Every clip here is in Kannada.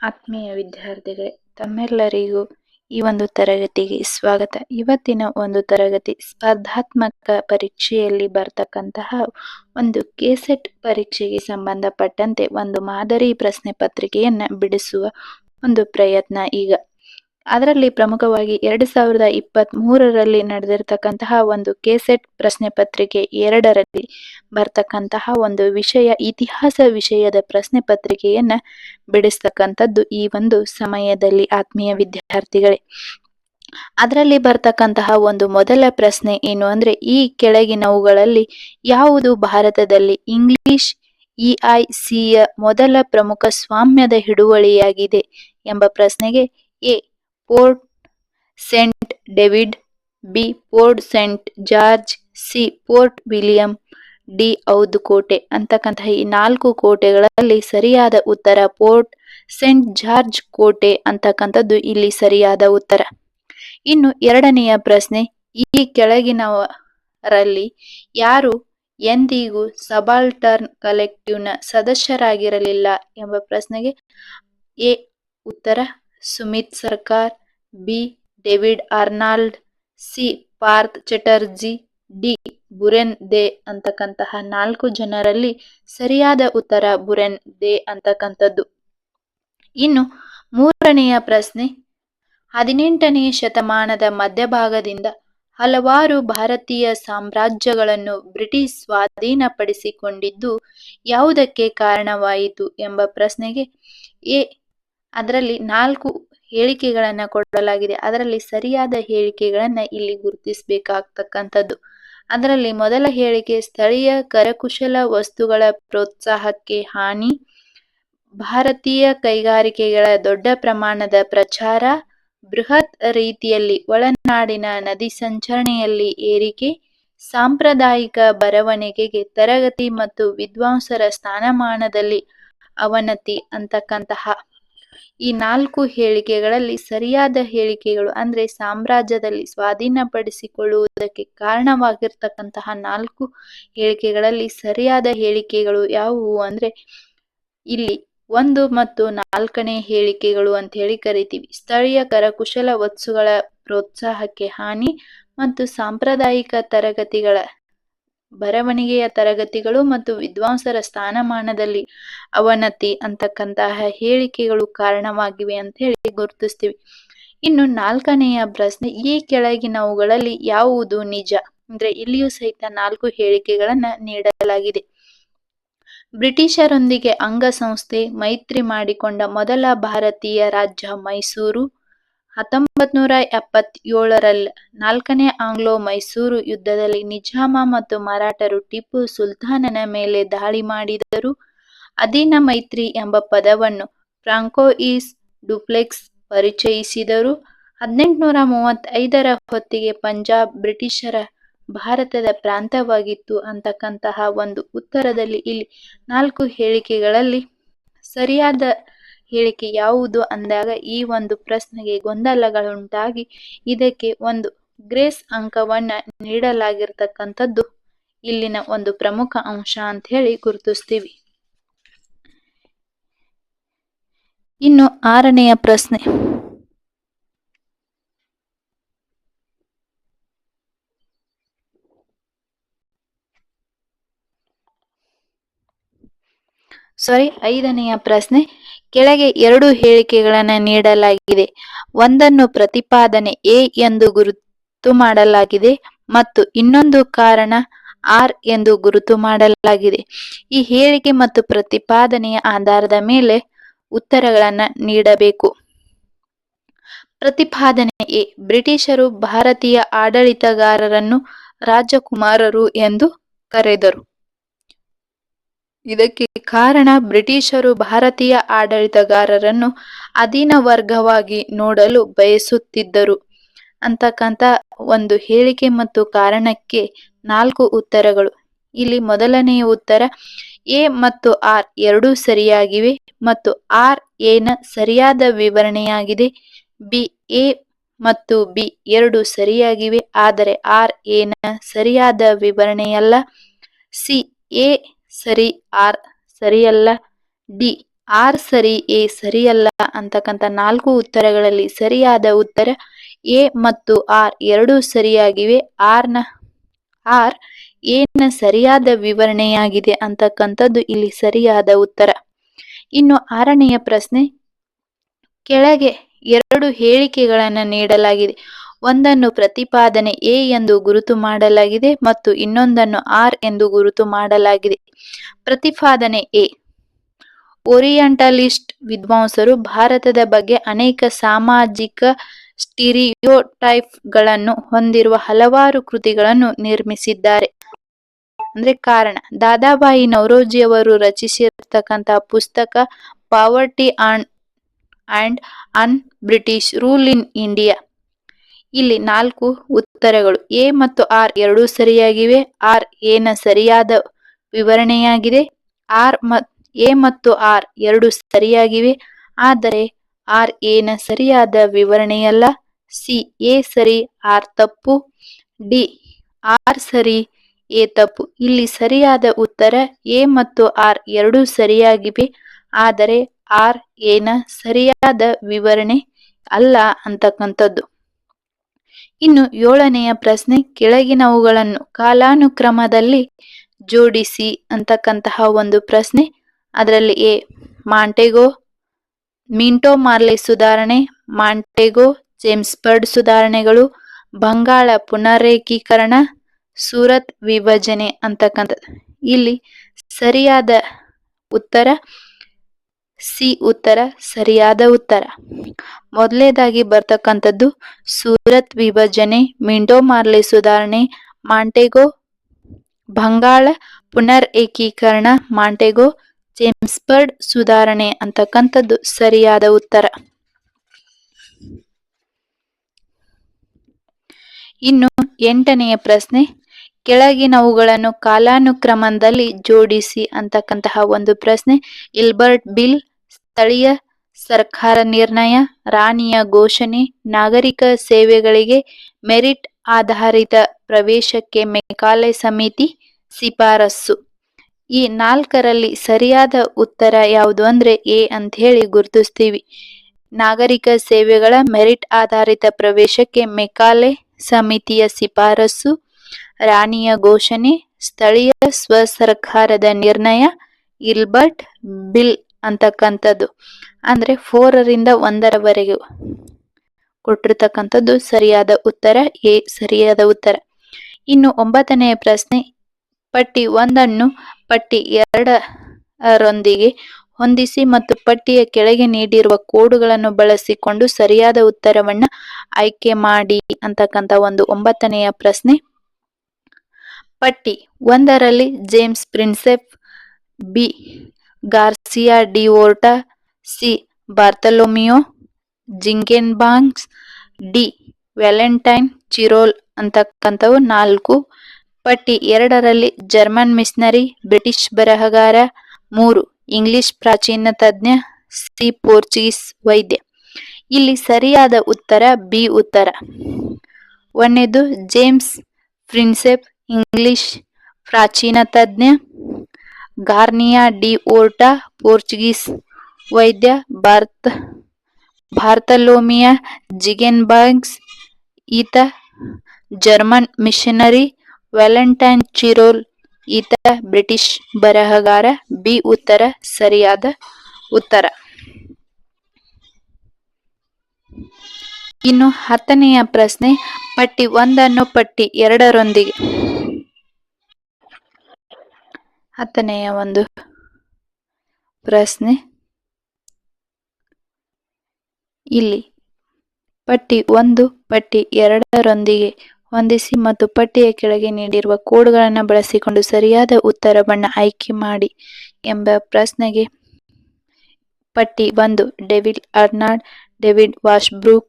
ಆತ್ಮೀಯ ವಿದ್ಯಾರ್ಥಿಗಳೇ, ತಮ್ಮೆಲ್ಲರಿಗೂ ಈ ಒಂದು ತರಗತಿಗೆ ಸ್ವಾಗತ. ಇವತ್ತಿನ ಒಂದು ತರಗತಿ ಸ್ಪರ್ಧಾತ್ಮಕ ಪರೀಕ್ಷೆಯಲ್ಲಿ ಬರ್ತಕ್ಕಂತಹ ಒಂದು ಕೆಸೆಟ್ ಪರೀಕ್ಷೆಗೆ ಸಂಬಂಧಪಟ್ಟಂತೆ ಒಂದು ಮಾದರಿ ಪ್ರಶ್ನೆ ಪತ್ರಿಕೆಯನ್ನ ಬಿಡಿಸುವ ಒಂದು ಪ್ರಯತ್ನ ಈಗ ಅದರಲ್ಲಿ ಪ್ರಮುಖವಾಗಿ ಎರಡು ಸಾವಿರದ ಇಪ್ಪತ್ತ್ ಮೂರರಲ್ಲಿ ನಡೆದಿರ್ತಕ್ಕಂತಹ ಒಂದು ಕೆಸೆಟ್ ಪ್ರಶ್ನೆ ಪತ್ರಿಕೆ ಎರಡರಲ್ಲಿ ಬರ್ತಕ್ಕಂತಹ ಒಂದು ವಿಷಯ, ಇತಿಹಾಸ ವಿಷಯದ ಪ್ರಶ್ನೆ ಪತ್ರಿಕೆಯನ್ನ ಬಿಡಿಸ್ತಕ್ಕಂಥದ್ದು ಈ ಒಂದು ಸಮಯದಲ್ಲಿ ಆತ್ಮೀಯ ವಿದ್ಯಾರ್ಥಿಗಳೇ. ಅದರಲ್ಲಿ ಬರ್ತಕ್ಕಂತಹ ಒಂದು ಮೊದಲ ಪ್ರಶ್ನೆ ಏನು ಅಂದ್ರೆ, ಈ ಕೆಳಗಿನವುಗಳಲ್ಲಿ ಯಾವುದು ಭಾರತದಲ್ಲಿ ಇಂಗ್ಲಿಷ್ ಇಐಸಿಯ ಮೊದಲ ಪ್ರಮುಖ ಸ್ವಾಮ್ಯದ ಹಿಡುವಳಿಯಾಗಿದೆ ಎಂಬ ಪ್ರಶ್ನೆಗೆ A Port Saint David B Port Saint George C Port William D ಔದುಕೋಟೆ ಅಂತಕ್ಕಂತಹ ಈ ನಾಲ್ಕು ಕೋಟೆಗಳಲ್ಲಿ ಸರಿಯಾದ ಉತ್ತರ ಪೋರ್ಟ್ ಸೆಂಟ್ ಜಾರ್ಜ್ ಕೋಟೆ ಅಂತಕ್ಕಂಥದ್ದು ಇಲ್ಲಿ ಸರಿಯಾದ ಉತ್ತರ. ಇನ್ನು ಎರಡನೆಯ ಪ್ರಶ್ನೆ, ಈ ಕೆಳಗಿನವರಲ್ಲಿ ಯಾರು ಎಂದಿಗೂ ಸಬಾಲ್ಟರ್ನ್ ಕಲೆಕ್ಟಿವ್ನ ಸದಸ್ಯರಾಗಿರಲಿಲ್ಲ ಎಂಬ ಪ್ರಶ್ನೆಗೆ ಎ ಉತ್ತರ Sumit Sarkar, B. David Arnold C. Partha Chatterjee, D. ಬುರೆನ್ ದೇ ಅಂತಕ್ಕಂತಹ ನಾಲ್ಕು ಜನರಲ್ಲಿ ಸರಿಯಾದ ಉತ್ತರ ಬುರೆನ್ ದೇ ಅಂತಕ್ಕಂಥದ್ದು. ಇನ್ನು ಮೂರನೆಯ ಪ್ರಶ್ನೆ ಹದಿನೆಂಟನೆಯ ಶತಮಾನದ ಮಧ್ಯಭಾಗದಿಂದ ಹಲವಾರು ಭಾರತೀಯ ಸಾಮ್ರಾಜ್ಯಗಳನ್ನು ಬ್ರಿಟಿಷ್ ಸ್ವಾಧೀನಪಡಿಸಿಕೊಂಡಿದ್ದು ಯಾವುದಕ್ಕೆ ಕಾರಣವಾಯಿತು ಎಂಬ ಪ್ರಶ್ನೆಗೆ ಎ. ಅದರಲ್ಲಿ ನಾಲ್ಕು ಹೇಳಿಕೆಗಳನ್ನ ಕೊಡಲಾಗಿದೆ. ಅದರಲ್ಲಿ ಸರಿಯಾದ ಹೇಳಿಕೆಗಳನ್ನ ಇಲ್ಲಿ ಗುರುತಿಸಬೇಕಾಗ್ತಕ್ಕಂಥದ್ದು. ಅದರಲ್ಲಿ ಮೊದಲ ಹೇಳಿಕೆ, ಸ್ಥಳೀಯ ಕರಕುಶಲ ವಸ್ತುಗಳ ಪ್ರೋತ್ಸಾಹಕ್ಕೆ ಹಾನಿ, ಭಾರತೀಯ ಕೈಗಾರಿಕೆಗಳ ದೊಡ್ಡ ಪ್ರಮಾಣದ ಪ್ರಚಾರ, ಬೃಹತ್ ರೀತಿಯಲ್ಲಿ ಒಳನಾಡಿನ ನದಿ ಸಂಚರಣೆಯಲ್ಲಿ ಏರಿಕೆ, ಸಾಂಪ್ರದಾಯಿಕ ಬರವಣಿಗೆಗೆ ತರಗತಿ ಮತ್ತು ವಿದ್ವಾಂಸರ ಸ್ಥಾನಮಾನದಲ್ಲಿ ಅವನತಿ ಅಂತಕ್ಕಂತಹ ಈ ನಾಲ್ಕು ಹೇಳಿಕೆಗಳಲ್ಲಿ ಸರಿಯಾದ ಹೇಳಿಕೆಗಳು ಅಂದ್ರೆ ಸಾಮ್ರಾಜ್ಯದಲ್ಲಿ ಸ್ವಾಧೀನಪಡಿಸಿಕೊಳ್ಳುವುದಕ್ಕೆ ಕಾರಣವಾಗಿರ್ತಕ್ಕಂತಹ ನಾಲ್ಕು ಹೇಳಿಕೆಗಳಲ್ಲಿ ಸರಿಯಾದ ಹೇಳಿಕೆಗಳು ಯಾವುವು ಅಂದ್ರೆ ಇಲ್ಲಿ ಒಂದು ಮತ್ತು ನಾಲ್ಕನೇ ಹೇಳಿಕೆಗಳು ಅಂತ ಹೇಳಿ ಕರಿತೀವಿ. ಸ್ಥಳೀಯ ಕರಕುಶಲ ವಸ್ತುಗಳ ಪ್ರೋತ್ಸಾಹಕ್ಕೆ ಹಾನಿ ಮತ್ತು ಸಾಂಪ್ರದಾಯಿಕ ತರಗತಿಗಳ ಬರವಣಿಗೆಯ ತರಗತಿಗಳು ಮತ್ತು ವಿದ್ವಾಂಸರ ಸ್ಥಾನಮಾನದಲ್ಲಿ ಅವನತಿ ಅಂತಕ್ಕಂತಹ ಹೇಳಿಕೆಗಳು ಕಾರಣವಾಗಿವೆ ಅಂತ ಹೇಳಿ ಗುರುತಿಸ್ತೀವಿ. ಇನ್ನು ನಾಲ್ಕನೆಯ ಪ್ರಶ್ನೆ, ಈ ಕೆಳಗಿನವುಗಳಲ್ಲಿ ಯಾವುದು ನಿಜ? ಅಂದ್ರೆ ಇಲ್ಲಿಯೂ ಸಹಿತ ನಾಲ್ಕು ಹೇಳಿಕೆಗಳನ್ನ ನೀಡಲಾಗಿದೆ. ಬ್ರಿಟಿಷರೊಂದಿಗೆ ಅಂಗಸಂಸ್ಥೆ ಮೈತ್ರಿ ಮಾಡಿಕೊಂಡ ಮೊದಲ ಭಾರತೀಯ ರಾಜ್ಯ ಮೈಸೂರು ಹತ್ತೊಂಬತ್ ನೂರ ಎಪ್ಪತ್ತೇಳರಲ್ಲಿ ನಾಲ್ಕನೇ ಆಂಗ್ಲೋ ಮೈಸೂರು ಯುದ್ಧದಲ್ಲಿ ನಿಜಾಮ ಮತ್ತು ಮರಾಠರು ಟಿಪ್ಪು ಸುಲ್ತಾನನ ಮೇಲೆ ದಾಳಿ ಮಾಡಿದರು. ಅಧೀನ ಮೈತ್ರಿ ಎಂಬ ಪದವನ್ನು ಫ್ರಾಂಕೋಯಿಸ್ ಡುಪ್ಲೆಕ್ಸ್ ಪರಿಚಯಿಸಿದರು. ಹದಿನೆಂಟುನೂರ ಮೂವತ್ತೈದರ ಹೊತ್ತಿಗೆ ಪಂಜಾಬ್ ಬ್ರಿಟಿಷರ ಭಾರತದ ಪ್ರಾಂತವಾಗಿತ್ತು ಅಂತಕ್ಕಂತಹ ಒಂದು ಉತ್ತರದಲ್ಲಿ ಇಲ್ಲಿ ನಾಲ್ಕು ಹೇಳಿಕೆಗಳಲ್ಲಿ ಸರಿಯಾದ ಹೇಳಿಕೆ ಯಾವುದು ಅಂದಾಗ ಈ ಒಂದು ಪ್ರಶ್ನೆಗೆ ಗೊಂದಲಗಳುಂಟಾಗಿ ಇದಕ್ಕೆ ಒಂದು ಗ್ರೇಸ್ ಅಂಕವನ್ನ ನೀಡಲಾಗಿರ್ತಕ್ಕಂಥದ್ದು ಇಲ್ಲಿನ ಒಂದು ಪ್ರಮುಖ ಅಂಶ ಅಂತ ಹೇಳಿ ಗುರುತಿಸ್ತೀವಿ. ಇನ್ನು ಆರನೆಯ ಪ್ರಶ್ನೆ. ಸಾರಿ ಐದನೆಯ ಪ್ರಶ್ನೆ. ಕೆಳಗೆ ಎರಡು ಹೇಳಿಕೆಗಳನ್ನು ನೀಡಲಾಗಿದೆ. ಒಂದನ್ನು ಪ್ರತಿಪಾದನೆ ಎ ಎಂದು ಗುರುತು ಮಾಡಲಾಗಿದೆ ಮತ್ತು ಇನ್ನೊಂದು ಕಾರಣ ಆರ್ ಎಂದು ಗುರುತು ಮಾಡಲಾಗಿದೆ. ಈ ಹೇಳಿಕೆ ಮತ್ತು ಪ್ರತಿಪಾದನೆಯ ಆಧಾರದ ಮೇಲೆ ಉತ್ತರಗಳನ್ನು ನೀಡಬೇಕು. ಪ್ರತಿಪಾದನೆ ಎ. ಬ್ರಿಟಿಷರು ಭಾರತೀಯ ಆಡಳಿತಗಾರರನ್ನು ರಾಜಕುಮಾರರು ಎಂದು ಕರೆದರು. ಇದಕ್ಕೆ ಕಾರಣ ಬ್ರಿಟಿಷರು ಭಾರತೀಯ ಆಡಳಿತಗಾರರನ್ನು ಅಧೀನ ವರ್ಗವಾಗಿ ನೋಡಲು ಬಯಸುತ್ತಿದ್ದರು. ಅಂತಕ್ಕಂಥ ಒಂದು ಹೇಳಿಕೆ ಮತ್ತು ಕಾರಣಕ್ಕೆ ನಾಲ್ಕು ಉತ್ತರಗಳು. ಇಲ್ಲಿ ಮೊದಲನೆಯ ಉತ್ತರ, ಎ ಮತ್ತು ಆರ್ ಎರಡೂ ಸರಿಯಾಗಿವೆ ಮತ್ತು ಆರ್ ಎನ ಸರಿಯಾದ ವಿವರಣೆಯಾಗಿದೆ. ಬಿ ಎ ಮತ್ತು ಬಿ ಎರಡು ಸರಿಯಾಗಿವೆ, ಆದರೆ ಆರ್ ಎನ ಸರಿಯಾದ ವಿವರಣೆಯಲ್ಲ. ಸಿ ಎ ಸರಿ, ಆರ್ ಸರಿಯಲ್ಲ? ಡಿ ಆರ್ ಸರಿ, ಎ ಸರಿಯಲ್ಲ? ಅಂತಕ್ಕಂಥ ನಾಲ್ಕು ಉತ್ತರಗಳಲ್ಲಿ ಸರಿಯಾದ ಉತ್ತರ ಎ ಮತ್ತು ಆರ್ ಎರಡೂ ಸರಿಯಾಗಿವೆ. ಆರ್ನ ಆರ್ ಏನ ಸರಿಯಾದ ವಿವರಣೆಯಾಗಿದೆ ಅಂತಕ್ಕಂಥದ್ದು ಇಲ್ಲಿ ಸರಿಯಾದ ಉತ್ತರ. ಇನ್ನು ಆರನೆಯ ಪ್ರಶ್ನೆ, ಕೆಳಗೆ ಎರಡು ಹೇಳಿಕೆಗಳನ್ನು ನೀಡಲಾಗಿದೆ. ಒಂದನ್ನು ಪ್ರತಿಪಾದನೆ ಎ ಎಂದು ಗುರುತು ಮಾಡಲಾಗಿದೆ ಮತ್ತು ಇನ್ನೊಂದನ್ನು ಆರ್ ಎಂದು ಗುರುತು ಮಾಡಲಾಗಿದೆ. ಪ್ರತಿಪಾದನೆ ಎ. ಓರಿಯಂಟಲಿಸ್ಟ್ ವಿದ್ವಾಂಸರು ಭಾರತದ ಬಗ್ಗೆ ಅನೇಕ ಸಾಮಾಜಿಕ ಸ್ಟಿರಿಯೋಟೈಪ್ಗಳನ್ನು ಹೊಂದಿರುವ ಹಲವಾರು ಕೃತಿಗಳನ್ನು ನಿರ್ಮಿಸಿದ್ದಾರೆ. ಅಂದ್ರೆ ಕಾರಣ, ದಾದಾಬಾಯಿ ನವರೋಜಿಯವರು ರಚಿಸಿರ್ತಕ್ಕಂತಹ ಪುಸ್ತಕ poverty and and un British rule in India. ಇಲ್ಲಿ ನಾಲ್ಕು ಉತ್ತರಗಳು. ಎ ಮತ್ತು ಆರ್ ಎರಡೂ ಸರಿಯಾಗಿವೆ. ಆರ್ ಎನ ಸರಿಯಾದ ವಿವರಣೆಯಾಗಿದೆ. ಆರ್ ಎ ಮತ್ತು ಆರ್ ಎರಡು ಸರಿಯಾಗಿವೆ. ಆದರೆ ಆರ್ ಎನ ಸರಿಯಾದ ವಿವರಣೆಯಲ್ಲ. ಸಿ, ಎ ಸರಿ, ಆರ್ ತಪ್ಪು. ಡಿ, ಆರ್ ಸರಿ, ಎ ತಪ್ಪು. ಇಲ್ಲಿ ಸರಿಯಾದ ಉತ್ತರ ಎ ಮತ್ತು ಆರ್ ಎರಡೂ ಸರಿಯಾಗಿವೆ. ಆದರೆ ಆರ್ ಏನ ಸರಿಯಾದ ವಿವರಣೆ ಅಲ್ಲ ಅಂತಕ್ಕಂಥದ್ದು. ಇನ್ನು ಏಳನೆಯ ಪ್ರಶ್ನೆ ಕೆಳಗಿನವುಗಳನ್ನು ಕಾಲಾನುಕ್ರಮದಲ್ಲಿ ಜೋಡಿಸಿ ಅಂತಕ್ಕಂತಹ ಒಂದು ಪ್ರಶ್ನೆ. ಅದರಲ್ಲಿ ಎ, ಮಾಂಟೆಗೋ, ಮಿಂಟೋ ಮಾರ್ಲೆ ಸುಧಾರಣೆ, ಮಾಂಟೆಗೋ ಜೇಮ್ಸ್ಬರ್ಡ್ ಸುಧಾರಣೆಗಳು, ಬಂಗಾಳ ಪುನರೇಕೀಕರಣ, ಸೂರತ್ ವಿಭಜನೆ ಅಂತಕ್ಕಂಥದ್ದು. ಇಲ್ಲಿ ಸರಿಯಾದ ಉತ್ತರ ಸಿ ಉತ್ತರ, ಸರಿಯಾದ ಉತ್ತರ. ಮೊದಲನೇದಾಗಿ ಬರ್ತಕ್ಕಂಥದ್ದು, ಸೂರತ್ ವಿಭಜನೆ, ಮಿಂಡೋ ಮಾರ್ಲೆ ಸುಧಾರಣೆ, ಮಾಂಟೆಗೋ ಬಂಗಾಳ ಪುನರ್ ಏಕೀಕರಣ ಮಾಂಟೆಗೋ ಜೇಮ್ಸ್ಬರ್ಡ್ ಸುಧಾರಣೆ ಅಂತಕ್ಕಂಥದ್ದು ಸರಿಯಾದ ಉತ್ತರ. ಇನ್ನು ಎಂಟನೆಯ ಪ್ರಶ್ನೆ ಕೆಳಗಿನವುಗಳನ್ನು ಕಾಲಾನುಕ್ರಮದಲ್ಲಿ ಜೋಡಿಸಿ ಅಂತಕ್ಕಂತಹ ಒಂದು ಪ್ರಶ್ನೆ. ಇಲ್ಬರ್ಟ್ ಬಿಲ್, ಸ್ಥಳೀಯ ಸರ್ಕಾರ ನಿರ್ಣಯ, ರಾಣಿಯ ಘೋಷಣೆ, ನಾಗರಿಕ ಸೇವೆಗಳಿಗೆ ಮೆರಿಟ್ ಆಧಾರಿತ ಪ್ರವೇಶಕ್ಕೆ ಮೆಕಾಲೆ ಸಮಿತಿ ಶಿಫಾರಸ್ಸು. ಈ ನಾಲ್ಕರಲ್ಲಿ ಸರಿಯಾದ ಉತ್ತರ ಯಾವುದು ಅಂದ್ರೆ ಎ ಅಂತ ಹೇಳಿ ಗುರುತಿಸ್ತೀವಿ. ನಾಗರಿಕ ಸೇವೆಗಳ ಮೆರಿಟ್ ಆಧಾರಿತ ಪ್ರವೇಶಕ್ಕೆ ಮೆಕಾಲೆ ಸಮಿತಿಯ ಶಿಫಾರಸ್ಸು. ರಾಣಿಯ ಘೋಷಣೆ, ಸ್ಥಳೀಯ ಸ್ವಸರ್ಕಾರದ ನಿರ್ಣಯ, ಇಲ್ಬರ್ಟ್ ಬಿಲ್ ಅಂತಕ್ಕಂಥದ್ದು. ಅಂದ್ರೆ ಫೋರರಿಂದ ಒಂದರವರೆಗೆ ಕೊಟ್ಟಿರ್ತಕ್ಕಂಥದ್ದು ಸರಿಯಾದ ಉತ್ತರ, ಎ ಸರಿಯಾದ ಉತ್ತರ. ಇನ್ನು ಒಂಬತ್ತನೆಯ ಪ್ರಶ್ನೆ, ಪಟ್ಟಿ ಒಂದನ್ನು ಪಟ್ಟಿ ಎರಡರೊಂದಿಗೆ ಹೊಂದಿಸಿ ಮತ್ತು ಪಟ್ಟಿಯ ಕೆಳಗೆ ನೀಡಿರುವ ಕೋಡುಗಳನ್ನು ಬಳಸಿಕೊಂಡು ಸರಿಯಾದ ಉತ್ತರವನ್ನ ಆಯ್ಕೆ ಮಾಡಿ ಅಂತಕ್ಕಂಥ ಒಂದು ಒಂಬತ್ತನೆಯ ಪ್ರಶ್ನೆ. ಪಟ್ಟಿ ಒಂದರಲ್ಲಿ James Prinsep B. Garcia de Orta C. Bartholomew Ziegenbalg D. Valentine Chirol ಅಂತಕ್ಕಂಥವು ನಾಲ್ಕು. ಪಟ್ಟಿ ಎರಡರಲ್ಲಿ ಜರ್ಮನ್ ಮಿಷನರಿ, ಬ್ರಿಟಿಷ್ ಬರಹಗಾರ, ಮೂರು. ಇಂಗ್ಲಿಷ್ ಪ್ರಾಚೀನ ತಜ್ಞ, ಸಿ. ಪೋರ್ಚುಗೀಸ್ ವೈದ್ಯ. ಇಲ್ಲಿ ಸರಿಯಾದ ಉತ್ತರ ಬಿ ಉತ್ತರ. ಒಂದೇದು ಜೇಮ್ಸ್ ಪ್ರಿನ್ಸೆಪ್ ಇಂಗ್ಲಿಷ್ ಪ್ರಾಚೀನ ತಜ್ಞ, ಗಾರ್ನಿಯಾ ಡಿ ಓರ್ಟಾ, ಪೋರ್ಚುಗೀಸ್ ವೈದ್ಯ, ಭಾರತ ಭಾರತಲೋಮಿಯಾ ಜಿಗೆನ್ಬಾಗ್ಸ್ ಈತ ಜರ್ಮನ್ ಮಿಷನರಿ, ವ್ಯಾಲೆಂಟೈನ್ ಚಿರೋಲ್, ಈತ ಬ್ರಿಟಿಷ್ ಬರಹಗಾರ, ಬಿ ಉತ್ತರ, ಸರಿಯಾದ ಉತ್ತರ. ಇನ್ನು ಹತ್ತನೆಯ ಪ್ರಶ್ನೆ, ಪಟ್ಟಿ ಒಂದನ್ನು ಪಟ್ಟಿ ಎರಡರೊಂದಿಗೆ. ಹತ್ತನೆಯ ಒಂದು ಪ್ರಶ್ನೆ. ಇಲ್ಲಿ ಪಟ್ಟಿ ಒಂದು, ಪಟ್ಟಿ ಎರಡರೊಂದಿಗೆ ಹೊಂದಿಸಿ ಮತ್ತು ಪಟ್ಟಿಯ ಕೆಳಗೆ ನೀಡಿರುವ ಕೋಡ್ಗಳನ್ನು ಬಳಸಿಕೊಂಡು ಸರಿಯಾದ ಉತ್ತರ ಬಣ್ಣ ಆಯ್ಕೆ ಮಾಡಿ ಎಂಬ ಪ್ರಶ್ನೆಗೆ. ಪಟ್ಟಿ ಒಂದು, David Arnold, David Washbrook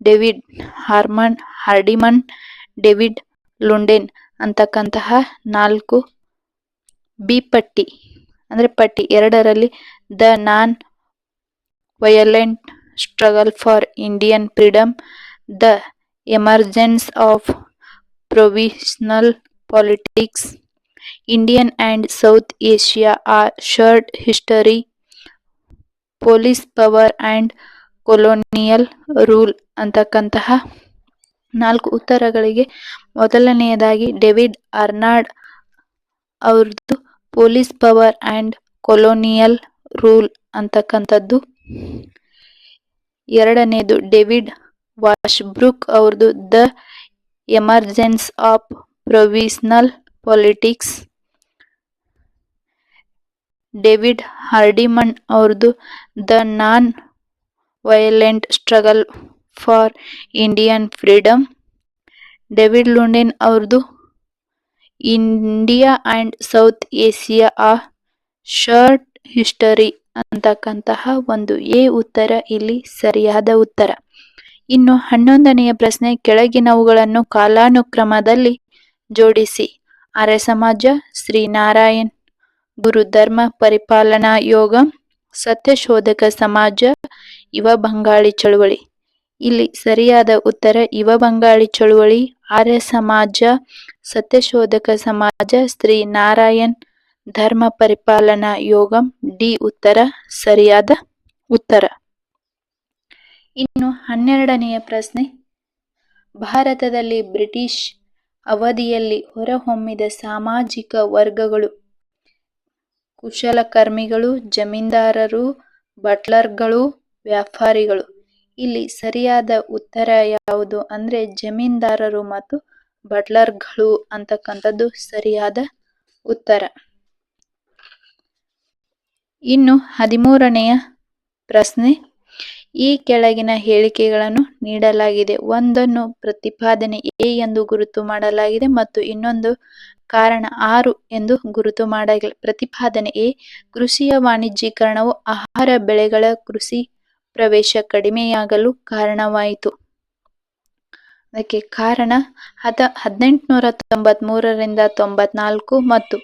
David Harmon, Hardiman, David Ludden ಅಂತಕ್ಕಂತಹ ನಾಲ್ಕು ಬಿ ಪಟ್ಟಿ, ಅಂದರೆ ಪಟ್ಟಿ ಎರಡರಲ್ಲಿ the non violent struggle for Indian freedom the emergence of provincial politics, Indian and South Asia, a short history, police power and colonial rule ಅಂತಕ್ಕಂತಹ ನಾಲ್ಕು ಉತ್ತರಗಳಿಗೆ ಮೊದಲನೆಯದಾಗಿ ಡೇವಿಡ್ ಅರ್ನಾಡ್ ಅವ್ರದ್ದು police power and colonial rule ಅಂತಕ್ಕಂಥದ್ದು. ಎರಡನೇದು ಡೇವಿಡ್ ವಾಶ್ಬ್ರೂಕ್ ಅವ್ರದ್ದು the emergence of provincial politics. David Hardiman ಅವ್ರದ್ದು the non violent struggle for Indian freedom David Ludden ಅವ್ರದ್ದು India and South Asia a short history ಅಂತಕ್ಕಂತಹ ಒಂದು ಎ ಉತ್ತರ ಇಲ್ಲಿ ಸರಿಯಾದ ಉತ್ತರ. ಇನ್ನು ಹನ್ನೊಂದನೆಯ ಪ್ರಶ್ನೆ, ಕೆಳಗಿನವುಗಳನ್ನು ಕಾಲಾನುಕ್ರಮದಲ್ಲಿ ಜೋಡಿಸಿ. ಆರ್ಯ ಸಮಾಜ ಶ್ರೀನಾರಾಯಣ್ ಗುರು ಧರ್ಮ ಪರಿಪಾಲನಾ ಯೋಗ, ಸತ್ಯಶೋಧಕ ಸಮಾಜ, ಯುವ ಬಂಗಾಳಿ ಚಳುವಳಿ. ಇಲ್ಲಿ ಸರಿಯಾದ ಉತ್ತರ ಯುವ ಬಂಗಾಳಿ ಚಳುವಳಿ ಆರ್ಯ ಸಮಾಜ, ಸತ್ಯಶೋಧಕ ಸಮಾಜ, ಶ್ರೀ ನಾರಾಯಣ್ ಧರ್ಮ ಪರಿಪಾಲನಾ ಯೋಗಂ, ಡಿ ಉತ್ತರ, ಸರಿಯಾದ ಉತ್ತರ. ಇನ್ನು ಹನ್ನೆರಡನೆಯ ಪ್ರಶ್ನೆ. ಭಾರತದಲ್ಲಿ ಬ್ರಿಟಿಷ್ ಅವಧಿಯಲ್ಲಿ ಹೊರಹೊಮ್ಮಿದ ಸಾಮಾಜಿಕ ವರ್ಗಗಳು, ಕುಶಲಕರ್ಮಿಗಳು, ಜಮೀನ್ದಾರರು, ಬಟ್ಲರ್ಗಳು, ವ್ಯಾಪಾರಿಗಳು ಇಲ್ಲಿ ಸರಿಯಾದ ಉತ್ತರ ಯಾವುದು ಅಂದ್ರೆ ಜಮೀನ್ದಾರರು ಮತ್ತು ಬಟ್ಲರ್ಗಳು ಅಂತಕ್ಕಂಥದ್ದು ಸರಿಯಾದ ಉತ್ತರ. ಇನ್ನು ಹದಿಮೂರನೆಯ ಪ್ರಶ್ನೆ. ಈ ಕೆಳಗಿನ ಹೇಳಿಕೆಗಳನ್ನು ನೀಡಲಾಗಿದೆ. ಒಂದನ್ನು ಪ್ರತಿಪಾದನೆ ಎ ಎಂದು ಗುರುತು ಮಾಡಲಾಗಿದೆ ಮತ್ತು ಇನ್ನೊಂದು ಕಾರಣ ಆರು ಎಂದು ಗುರುತು ಮಾಡಲಾಗಿದೆ. ಪ್ರತಿಪಾದನೆ ಎ, ಕೃಷಿಯ ವಾಣಿಜ್ಯೀಕರಣವು ಆಹಾರ ಬೆಳೆಗಳ ಕೃಷಿ ಪ್ರವೇಶ ಕಡಿಮೆಯಾಗಲು ಕಾರಣವಾಯಿತು. ಅದಕ್ಕೆ ಕಾರಣ ಹದ ಹದಿನೆಂಟುನೂರ ತೊಂಬತ್ಮೂರರಿಂದ ತೊಂಬತ್ನಾಲ್ಕು ಮತ್ತು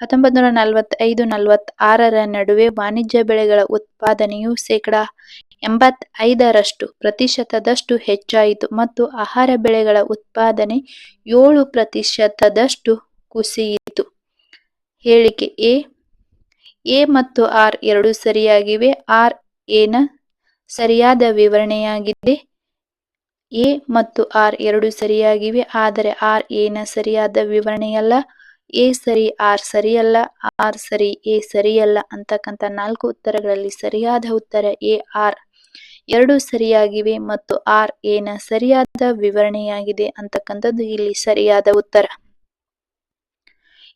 ಹತ್ತೊಂಬತ್ತು ನೂರ ನಲವತ್ತೈದು ನಲವತ್ತಾರರ ನಡುವೆ ವಾಣಿಜ್ಯ ಬೆಳೆಗಳ ಉತ್ಪಾದನೆಯು ಶೇಕಡ ಎಂಬತ್ತೈದರಷ್ಟು ಪ್ರತಿಶತದಷ್ಟು ಹೆಚ್ಚಾಯಿತು ಮತ್ತು ಆಹಾರ ಬೆಳೆಗಳ ಉತ್ಪಾದನೆ ಏಳು ಪ್ರತಿಶತದಷ್ಟು ಕುಸಿಯಿತು. ಹೇಳಿಕೆ ಎ ಎ ಮತ್ತು ಆರ್ ಎರಡು ಸರಿಯಾಗಿವೆ. ಆರ್ ಎನ ಸರಿಯಾದ ವಿವರಣೆಯಾಗಿದೆ. ಎ ಮತ್ತು ಆರ್ ಎರಡು ಸರಿಯಾಗಿವೆ, ಆದರೆ ಆರ್ ಎನ ಸರಿಯಾದ ವಿವರಣೆಯಲ್ಲ. ಎ ಸರಿ, ಆರ್ ಸರಿಯಲ್ಲ, ಆರ್ ಸರಿ, ಎ ಸರಿಯಲ್ಲ ಅಂತಕ್ಕಂಥ ನಾಲ್ಕು ಉತ್ತರಗಳಲ್ಲಿ ಸರಿಯಾದ ಉತ್ತರ ಎ, ಆರ್ ಎರಡು ಸರಿಯಾಗಿವೆ ಮತ್ತು ಆರ್ ಎನ ಸರಿಯಾದ ವಿವರಣೆಯಾಗಿದೆ ಅಂತಕ್ಕಂಥದ್ದು ಇಲ್ಲಿ ಸರಿಯಾದ ಉತ್ತರ.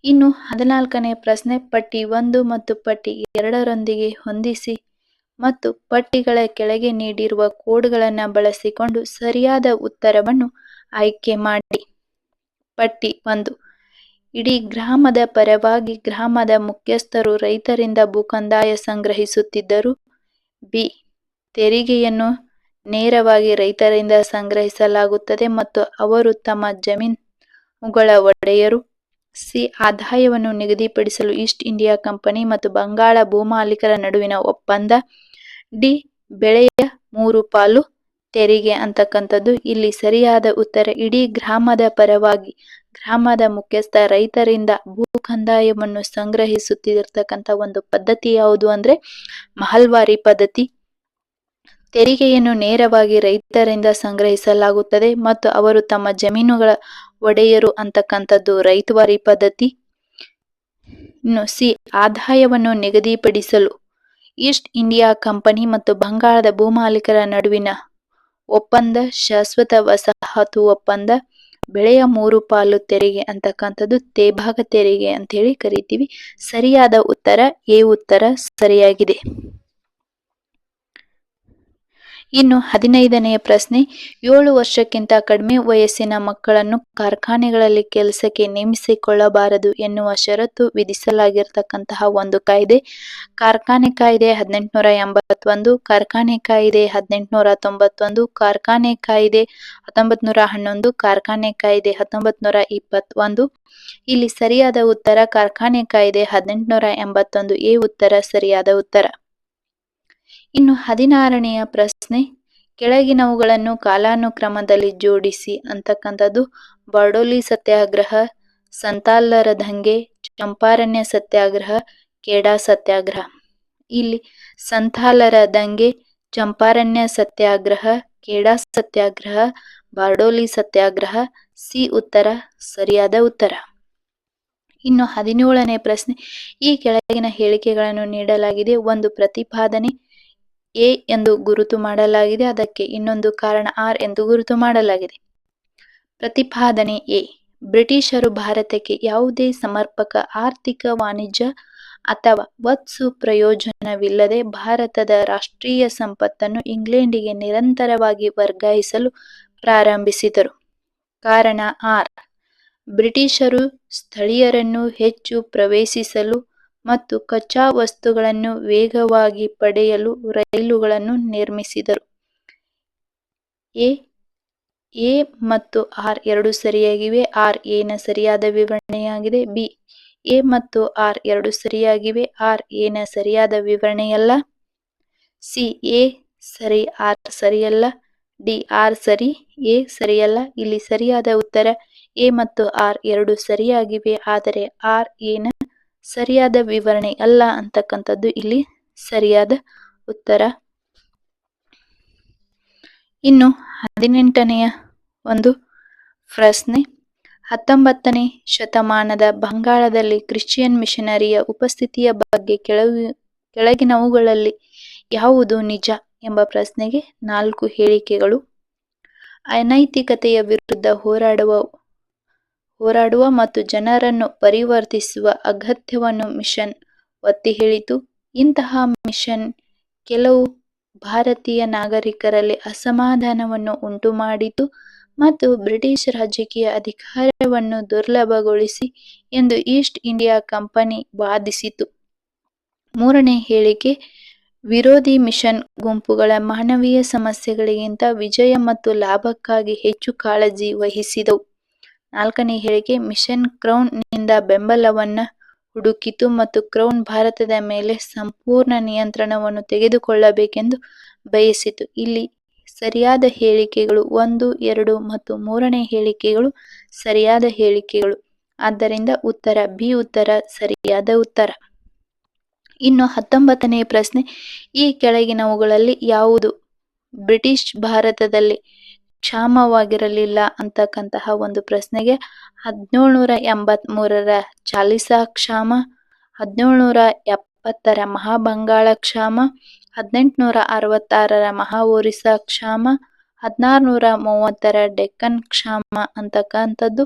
ಇನ್ನು ಹದಿನಾಲ್ಕನೇ ಪ್ರಶ್ನೆ ಪಟ್ಟಿ ಒಂದು ಮತ್ತು ಪಟ್ಟಿ ಎರಡರೊಂದಿಗೆ ಹೊಂದಿಸಿ. ಮತ್ತು ಪಟ್ಟಿಗಳ ಕೆಳಗೆ ನೀಡಿರುವ ಕೋಡ್ಗಳನ್ನು ಬಳಸಿಕೊಂಡು ಸರಿಯಾದ ಉತ್ತರವನ್ನು ಆಯ್ಕೆ ಮಾಡಿ. ಪಟ್ಟಿ ಒಂದು. ಇಡೀ ಗ್ರಾಮದ ಪರವಾಗಿ ಗ್ರಾಮದ ಮುಖ್ಯಸ್ಥರು ರೈತರಿಂದ ಭೂಕಂದಾಯ ಸಂಗ್ರಹಿಸುತ್ತಿದ್ದರು, ಬಿ, ತೆರಿಗೆಯನ್ನು ನೇರವಾಗಿ ರೈತರಿಂದ ಸಂಗ್ರಹಿಸಲಾಗುತ್ತದೆ ಮತ್ತು ಅವರು ತಮ್ಮ ಜಮೀನುಗಳ ಒಡೆಯರು, ಸಿ, ಆದಾಯವನ್ನು ನಿಗದಿಪಡಿಸಲು ಈಸ್ಟ್ ಇಂಡಿಯಾ ಕಂಪನಿ ಮತ್ತು ಬಂಗಾಳ ಭೂಮಾಲೀಕರ ನಡುವಿನ ಒಪ್ಪಂದ ಡಿ ಬೆಳೆಯ ಮೂರು ಪಾಲು ತೆರಿಗೆ ಅಂತಕ್ಕಂಥದ್ದು. ಇಲ್ಲಿ ಸರಿಯಾದ ಉತ್ತರ, ಇಡೀ ಗ್ರಾಮದ ಪರವಾಗಿ ಗ್ರಾಮದ ಮುಖ್ಯಸ್ಥ ರೈತರಿಂದ ಭೂ ಕಂದಾಯವನ್ನು ಸಂಗ್ರಹಿಸುತ್ತಿರ್ತಕ್ಕಂಥ ಒಂದು ಪದ್ಧತಿ ಯಾವುದು ಅಂದ್ರೆ ಮಹಲ್ವಾರಿ ಪದ್ಧತಿ. ತೆರಿಗೆಯನ್ನು ನೇರವಾಗಿ ರೈತರಿಂದ ಸಂಗ್ರಹಿಸಲಾಗುತ್ತದೆ ಮತ್ತು ಅವರು ತಮ್ಮ ಜಮೀನುಗಳ ಒಡೆಯರು ಅಂತಕ್ಕಂಥದ್ದು ರೈತವಾರಿ ಪದ್ಧತಿ. ಇನ್ನು ಸಿ, ಆದಾಯವನ್ನು ನಿಗದಿಪಡಿಸಲು ಈಸ್ಟ್ ಇಂಡಿಯಾ ಕಂಪನಿ ಮತ್ತು ಬಂಗಾಳದ ಭೂಮಾಲೀಕರ ನಡುವಿನ ಒಪ್ಪಂದ, ಶಾಶ್ವತ ವಸಾಹತು ಒಪ್ಪಂದ, ಬೆಳೆಯ ಮೂರು ಪಾಲು ತೆರಿಗೆ ಅಂತಕ್ಕಂಥದ್ದು ತೇಭಾಗ ತೆರಿಗೆ ಅಂತ ಹೇಳಿ ಕರಿತೀವಿ. ಸರಿಯಾದ ಉತ್ತರ, ಎ ಉತ್ತರ ಸರಿಯಾಗಿದೆ. ಇನ್ನು ಹದಿನೈದನೆಯ ಪ್ರಶ್ನೆ, ಏಳು ವರ್ಷಕ್ಕಿಂತ ಕಡಿಮೆ ವಯಸ್ಸಿನ ಮಕ್ಕಳನ್ನು ಕಾರ್ಖಾನೆಗಳಲ್ಲಿ ಕೆಲಸಕ್ಕೆ ನೇಮಿಸಿಕೊಳ್ಳಬಾರದು ಎನ್ನುವ ಷರತ್ತು ವಿಧಿಸಲಾಗಿರ್ತಕ್ಕಂತಹ ಒಂದು ಕಾಯ್ದೆ. ಕಾರ್ಖಾನೆ ಕಾಯ್ದೆ ಹದಿನೆಂಟುನೂರ ಎಂಬತ್ತೊಂದು, ಕಾರ್ಖಾನೆ ಕಾಯ್ದೆ ಹದಿನೆಂಟುನೂರ ತೊಂಬತ್ತೊಂದು, ಕಾರ್ಖಾನೆ ಕಾಯ್ದೆ ಹತ್ತೊಂಬತ್ನೂರ ಹನ್ನೊಂದು, ಕಾರ್ಖಾನೆ ಕಾಯ್ದೆ ಹತ್ತೊಂಬತ್ನೂರ ಇಪ್ಪತ್ತೊಂದು. ಇಲ್ಲಿ ಸರಿಯಾದ ಉತ್ತರ ಕಾರ್ಖಾನೆ ಕಾಯ್ದೆ ಹದಿನೆಂಟುನೂರ ಎಂಬತ್ತೊಂದು ಎ ಉತ್ತರ ಸರಿಯಾದ ಉತ್ತರ. ಇನ್ನು ಹದಿನಾರನೆಯ ಪ್ರಶ್ನೆ ಕೆಳಗಿನವುಗಳನ್ನು ಕಾಲಾನುಕ್ರಮದಲ್ಲಿ ಜೋಡಿಸಿ ಅಂತಕ್ಕಂಥದ್ದು ಬಾರ್ಡೋಲಿ ಸತ್ಯಾಗ್ರಹ, ಸಂತಾಲರ ದಂಗೆ, ಚಂಪಾರಣ್ಯ ಸತ್ಯಾಗ್ರಹ, ಕೇಡಾ ಸತ್ಯಾಗ್ರಹ. ಇಲ್ಲಿ ಸಂತಾಲರ ದಂಗೆ, ಚಂಪಾರಣ್ಯ ಸತ್ಯಾಗ್ರಹ, ಕೇಡಾ ಸತ್ಯಾಗ್ರಹ ಬಾರ್ಡೋಲಿ ಸತ್ಯಾಗ್ರಹ, ಸಿ ಉತ್ತರ, ಸರಿಯಾದ ಉತ್ತರ. ಇನ್ನು ಹದಿನೇಳನೇ ಪ್ರಶ್ನೆ. ಈ ಕೆಳಗಿನ ಹೇಳಿಕೆಗಳನ್ನು ನೀಡಲಾಗಿದೆ. ಒಂದು ಪ್ರತಿಪಾದನೆ ಎ ಎಂದು ಗುರುತು ಮಾಡಲಾಗಿದೆ. ಅದಕ್ಕೆ ಇನ್ನೊಂದು ಕಾರಣ ಆರ್ ಎಂದು ಗುರುತು ಮಾಡಲಾಗಿದೆ. ಪ್ರತಿಪಾದನೆ ಎ. ಬ್ರಿಟಿಷರು ಭಾರತಕ್ಕೆ ಯಾವುದೇ ಸಮರ್ಪಕ ಆರ್ಥಿಕ ವಾಣಿಜ್ಯ ಅಥವಾ ವತ್ಸು ಪ್ರಯೋಜನವಿಲ್ಲದೆ ಭಾರತದ ರಾಷ್ಟ್ರೀಯ ಸಂಪತ್ತನ್ನು ಇಂಗ್ಲೆಂಡಿಗೆ ನಿರಂತರವಾಗಿ ವರ್ಗಾಯಿಸಲು ಪ್ರಾರಂಭಿಸಿದರು. ಕಾರಣ ಆರ್. ಬ್ರಿಟಿಷರು ಸ್ಥಳೀಯರನ್ನು ಹೆಚ್ಚು ಪ್ರವೇಶಿಸಲು ಮತ್ತು ಕಚ್ಚಾ ವಸ್ತುಗಳನ್ನು ವೇಗವಾಗಿ ಪಡೆಯಲು ರೈಲುಗಳನ್ನು ನಿರ್ಮಿಸಿದರು. ಎ ಎ ಮತ್ತು ಆರ್ ಎರಡು ಸರಿಯಾಗಿವೆ. ಆರ್ ಎನ ಸರಿಯಾದ ವಿವರಣೆಯಾಗಿದೆ. ಬಿ, ಎ ಮತ್ತು ಆರ್ ಎರಡು ಸರಿಯಾಗಿವೆ. ಆರ್ ಎನ ಸರಿಯಾದ ವಿವರಣೆಯಲ್ಲ. ಸಿ, ಎ ಸರಿ, ಆರ್ ಸರಿಯಲ್ಲ. ಡಿ, ಆರ್ ಸರಿ, ಎ ಸರಿಯಲ್ಲ. ಇಲ್ಲಿ ಸರಿಯಾದ ಉತ್ತರ ಎ ಮತ್ತು ಆರ್ ಎರಡು ಸರಿಯಾಗಿವೆ. ಆದರೆ ಆರ್ ಎನ ಸರಿಯಾದ ವಿವರಣೆ ಅಲ್ಲ ಅಂತಕ್ಕಂಥದ್ದು ಇಲ್ಲಿ ಸರಿಯಾದ ಉತ್ತರ. ಇನ್ನು ಹದಿನೆಂಟನೆಯ ಒಂದು ಪ್ರಶ್ನೆ. ಹತ್ತೊಂಬತ್ತನೇ ಶತಮಾನದ ಬಂಗಾಳದಲ್ಲಿ ಕ್ರಿಶ್ಚಿಯನ್ ಮಿಷನರಿಯ ಉಪಸ್ಥಿತಿಯ ಬಗ್ಗೆ ಕೆಳಗಿ ಕೆಳಗಿನವುಗಳಲ್ಲಿ ಯಾವುದು ನಿಜ ಎಂಬ ಪ್ರಶ್ನೆಗೆ ನಾಲ್ಕು ಹೇಳಿಕೆಗಳು. ಅನೈತಿಕತೆಯ ವಿರುದ್ಧ ಹೋರಾಡುವ ಹೋರಾಡುವ ಮತ್ತು ಜನರನ್ನು ಪರಿವರ್ತಿಸುವ ಅಗತ್ಯವನ್ನು ಮಿಷನ್ ಒತ್ತಿ ಹೇಳಿತು. ಇಂತಹ ಮಿಷನ್ ಕೆಲವು ಭಾರತೀಯ ನಾಗರಿಕರಲ್ಲಿ ಅಸಮಾಧಾನವನ್ನು ಉಂಟುಮಾಡಿತು ಮತ್ತು ಬ್ರಿಟಿಷ್ ರಾಜಕೀಯ ಅಧಿಕಾರವನ್ನು ದುರ್ಲಭಗೊಳಿಸಿ ಎಂದು ಈಸ್ಟ್ ಇಂಡಿಯಾ ಕಂಪನಿ ವಾದಿಸಿತು. ಮೂರನೇ ಹೇಳಿಕೆ, ವಿರೋಧಿ ಮಿಷನ್ ಗುಂಪುಗಳ ಮಾನವೀಯ ಸಮಸ್ಯೆಗಳಿಗಿಂತ ವಿಜಯ ಮತ್ತು ಲಾಭಕ್ಕಾಗಿ ಹೆಚ್ಚು ಕಾಳಜಿ ವಹಿಸಿದವು. ನಾಲ್ಕನೇ ಹೇಳಿಕೆ ಮಿಷನ್ ಕ್ರೌನ್ನಿಂದ ಬೆಂಬಲವನ್ನ ಹುಡುಕಿತು ಮತ್ತು ಕ್ರೌನ್ ಭಾರತದ ಮೇಲೆ ಸಂಪೂರ್ಣ ನಿಯಂತ್ರಣವನ್ನು ತೆಗೆದುಕೊಳ್ಳಬೇಕೆಂದು ಬಯಸಿತು. ಇಲ್ಲಿ ಸರಿಯಾದ ಹೇಳಿಕೆಗಳು ಒಂದು, ಎರಡು ಮತ್ತು ಮೂರನೇ ಹೇಳಿಕೆಗಳು ಸರಿಯಾದ ಹೇಳಿಕೆಗಳು. ಆದ್ದರಿಂದ ಉತ್ತರ ಬಿ, ಉತ್ತರ ಸರಿಯಾದ ಉತ್ತರ. ಇನ್ನು ಹತ್ತೊಂಬತ್ತನೇ ಪ್ರಶ್ನೆ, ಈ ಕೆಳಗಿನವುಗಳಲ್ಲಿ ಯಾವುದು? ಬ್ರಿಟಿಷ್ ಭಾರತದಲ್ಲಿ ಕ್ಷಾಮವಾಗಿರಲಿಲ್ಲ ಅಂತಕ್ಕಂತಹ ಒಂದು ಪ್ರಶ್ನೆಗೆ ಹದಿನೇಳುನೂರ ಎಂಬತ್ ಮೂರರ ಚಾಲಿಸಾ ಕ್ಷಾಮ, ಹದಿನೇಳುನೂರ ಎಪ್ಪತ್ತರ ಮಹಾಬಂಗಾಳ ಕ್ಷಾಮ, ಹದಿನೆಂಟುನೂರ ಅರವತ್ತಾರರ ಮಹಾ ಒರಿಸ್ಸಾ ಕ್ಷಾಮ, ಹದಿನಾರುನೂರ ಮೂವತ್ತರ ಡೆಕ್ಕನ್ ಕ್ಷಾಮ ಅಂತಕ್ಕಂಥದ್ದು.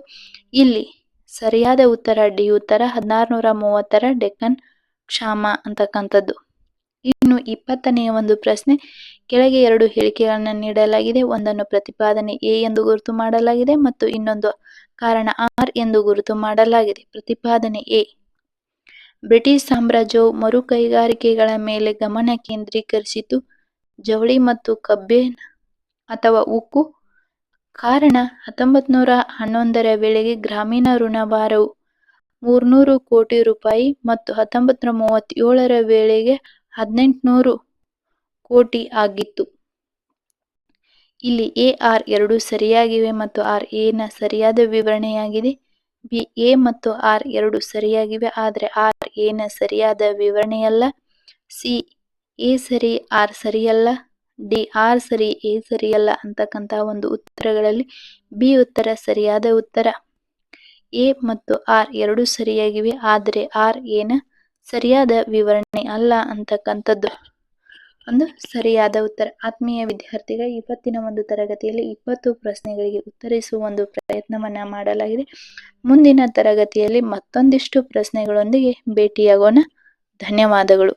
ಇಲ್ಲಿ ಸರಿಯಾದ ಉತ್ತರ ಡಿ, ಉತ್ತರ ಹದಿನಾರುನೂರ ಮೂವತ್ತರ ಡೆಕ್ಕನ್ ಕ್ಷಾಮ ಅಂತಕ್ಕಂಥದ್ದು. ಇನ್ನು ಇಪ್ಪತ್ತನೆಯ ಒಂದು ಪ್ರಶ್ನೆ, ಕೆಳಗೆ ಎರಡು ಹೇಳಿಕೆಗಳನ್ನು ನೀಡಲಾಗಿದೆ. ಒಂದನ್ನು ಪ್ರತಿಪಾದನೆ ಎ ಎಂದು ಗುರುತು ಮಾಡಲಾಗಿದೆ ಮತ್ತು ಇನ್ನೊಂದು ಕಾರಣ ಆರ್ ಎಂದು ಗುರುತು ಮಾಡಲಾಗಿದೆ. ಪ್ರತಿಪಾದನೆ ಎ. ಬ್ರಿಟಿಷ್ ಸಾಮ್ರಾಜ್ಯವು ಮರು ಕೈಗಾರಿಕೆಗಳ ಮೇಲೆ ಗಮನ ಕೇಂದ್ರೀಕರಿಸಿತು. ಜವಳಿ ಮತ್ತು ಕಬ್ಬೇನ್ ಅಥವಾ ಉಕ್ಕು. ಕಾರಣ ಹತ್ತೊಂಬತ್ತು ನೂರ ಹನ್ನೊಂದರ ವೇಳೆಗೆ ಗ್ರಾಮೀಣ ಋಣಭಾರವು ಮೂರ್ನೂರು ಕೋಟಿ ರೂಪಾಯಿ ಮತ್ತು ಹತ್ತೊಂಬತ್ತು ನೂರ ಮೂವತ್ತೇಳರ ವೇಳೆಗೆ ಹದಿನೆಂಟುನೂರು ಕೋಟಿ ಆಗಿತ್ತು. ಇಲ್ಲಿ ಎ ಆರ್ ಎರಡು ಸರಿಯಾಗಿವೆ ಮತ್ತು ಆರ್ ಎನ ಸರಿಯಾದ ವಿವರಣೆಯಾಗಿದೆ. ಬಿ ಎ ಮತ್ತು ಆರ್ ಎರಡು ಸರಿಯಾಗಿವೆ ಆದರೆ ಆರ್ ಎನ ಸರಿಯಾದ ವಿವರಣೆಯಲ್ಲ. ಸಿ ಎ ಸರಿ, ಆರ್ ಸರಿಯಲ್ಲ, ಡಿ ಆರ್ ಸರಿ, ಎ ಸರಿಯಲ್ಲ ಅಂತಕ್ಕಂತಹ ಒಂದು ಉತ್ತರಗಳಲ್ಲಿ ಬಿ ಉತ್ತರ ಸರಿಯಾದ ಉತ್ತರ. ಎ ಮತ್ತು ಆರ್ ಎರಡು ಸರಿಯಾಗಿವೆ ಆದರೆ ಆರ್ ಏನ ಸರಿಯಾದ ವಿವರಣೆ ಅಲ್ಲ ಅಂತಕ್ಕಂಥದ್ದು. ಒಂದು ಸರಿಯಾದ ಉತ್ತರ. ಆತ್ಮೀಯ ವಿದ್ಯಾರ್ಥಿಗಳ ಇವತ್ತಿನ ಒಂದು ತರಗತಿಯಲ್ಲಿ ಇಪ್ಪತ್ತು ಪ್ರಶ್ನೆಗಳಿಗೆ ಉತ್ತರಿಸುವ ಒಂದು ಪ್ರಯತ್ನವನ್ನ ಮಾಡಲಾಗಿದೆ. ಮುಂದಿನ ತರಗತಿಯಲ್ಲಿ ಮತ್ತೊಂದಿಷ್ಟು ಪ್ರಶ್ನೆಗಳೊಂದಿಗೆ ಭೇಟಿಯಾಗೋಣ. ಧನ್ಯವಾದಗಳು.